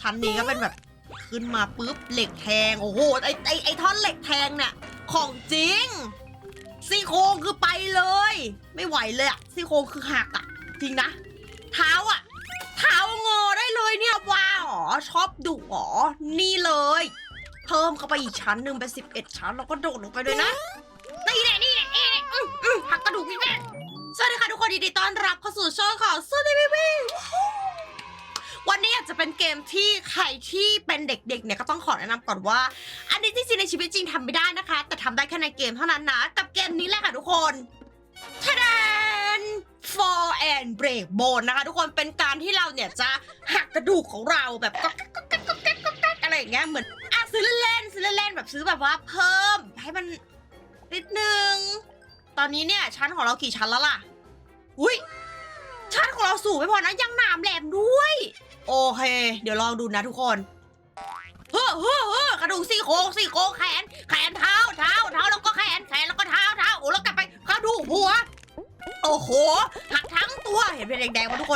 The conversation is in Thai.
ชั้นนี้ก็เป็นแบบขึ้นมาปุ๊บเหล็กแทง โอ้โหไอไอไอท่อนเหล็กแทงเนี่ยของจริงซี่โครงคือไปเลย ไม่ไหวเลยอะซี่โครงคือหักอะจริงนะ เท้าอะเท้างอได้เลยเนี่ยว้าวอ๋อชอบดุอ๋อนี่เลย เพิ่มเข้าไปอีกชั้นหนึ่งเป็นสิบเอ็ดชั้นแล้วก็โดดลงไปด้วยนะนี่แน่นี่แน่เอ๊ะอืมอืมหักกระดูกนี่แน่สวัสดีค่ะทุกคนยินดีต้อนรับเข้าสู่ช่องของซู วันนี้อาจจะเป็นเกมที่ใครที่เป็นเด็กๆเนี่ยก็ต้องขอแนะนำก่อนว่า อันนี้จริงๆในชีวิตจริงทำไม่ได้นะคะ แต่ทำได้แค่ในเกมเท่านั้นนะกับเกมนี้แหละค่ะทุกคนทะแดน for and break bone นะคะ ทุกคนเป็นการที่เราเนี่ยจะหักกระดูกของเราแบบก็ก็ก็ก็ก็ก็ก็อะไรอย่างเงี้ยเหมือนอะซื้อเล่นซื้อเล่นแบบซื้อแบบว่าเพิ่มให้มันนิดนึง ตอนนี้เนี่ยชั้นของเรากี่ชั้นแล้วล่ะ อุ้ย ชาติของเราสูงไม่พอนะยังหนามแหลมด้วย โอเค เดี๋ยวลองดูนะทุกคนเฮ้อเฮ้อเฮ้อกระดูกซี่โครงซี่โครงแขน แขนเท้าเท้าเท้าแล้วก็แขนแขนแล้วก็เท้าเท้าโอ้แล้วกลับไปกระดูกหัว โอ้โหหักทั้งตัวเห็นเป็นแดงๆมาทุกคน